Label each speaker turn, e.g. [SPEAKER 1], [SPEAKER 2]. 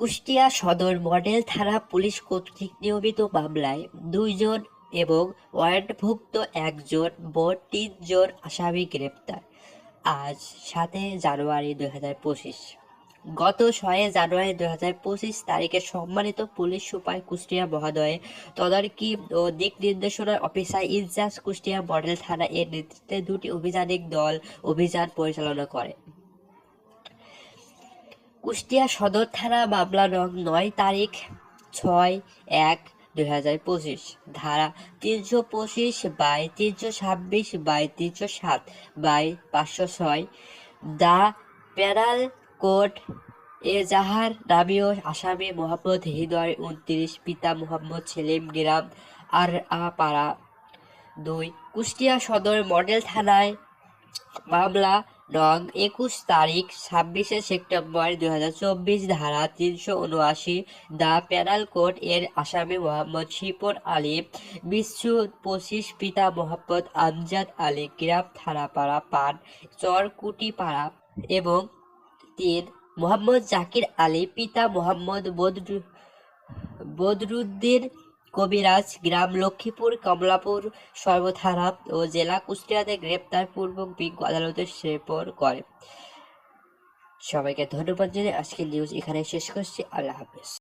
[SPEAKER 1] কুষ্টিয়া সদর মডেল থানা পুলিশ কর্তৃক নিয়মিত মামলায় দুইজন এবং ওয়ারেন্টভুক্ত একজন মোট তিনজন আসামি গ্রেপ্তার আজ সাতই জানুয়ারি দুই হাজার পঁচিশ। গত ছয় জানুয়ারি দুই হাজার পঁচিশ তারিখে সম্মানিত পুলিশ সুপার কুষ্টিয়া মহোদয় তদারকি ও দিক নির্দেশনার অফিসার ইনচার্জ কুষ্টিয়া মডেল থানা এর নেতৃত্বে দুটি অভিযানিক দল অভিযান পরিচালনা করে। কুষ্টিয়া সদর থানা, মামলা নং নয়, তারিখ ছয় এক দুই হাজার পঁচিশ, ধারা তিনশো পঁচিশ বাই তিনশো ছাব্বিশ বাই তিনশো সাত বাই পাঁচশো ছয়। দা প্যারাল কোর্ট এ যাহার নামীয় আসামি মোহাম্মদ হৃদয় উনত্রিশ, পিতা মোহাম্মদ সেলিম গ্রাম আর পাড়া দুই। কুষ্টিয়া সদর মডেল থানায় মামলা নং একুশ তারিখ, ছাব্বিশে সেপ্টেম্বর দুই ধারা তিনশো উনআশি, দ্য প্যানাল কোর্ট এর আসামি মোহাম্মদ শিপন আলী বিশ্ব পঁচিশ, পিতা মোহাম্মদ আমজাদ আলী, গ্রাম থানাপাড়া পান চরকুটিপাড়া এবং তিন, মোহাম্মদ জাকির আলী, পিতা মোহাম্মদ বদরু বদরুদ্দিন কবিরাজ, গ্রাম লক্ষ্মীপুর, কমলাপুর সর্বথানা ও জেলা কুষ্টিয়াতে গ্রেপ্তার পূর্বক বিজ্ঞ আদালতে সেপর করে। সবাইকে ধন্যবাদ জানিয়ে আজকের নিউজ এখানে শেষ করছি। আল্লাহ হাফেজ।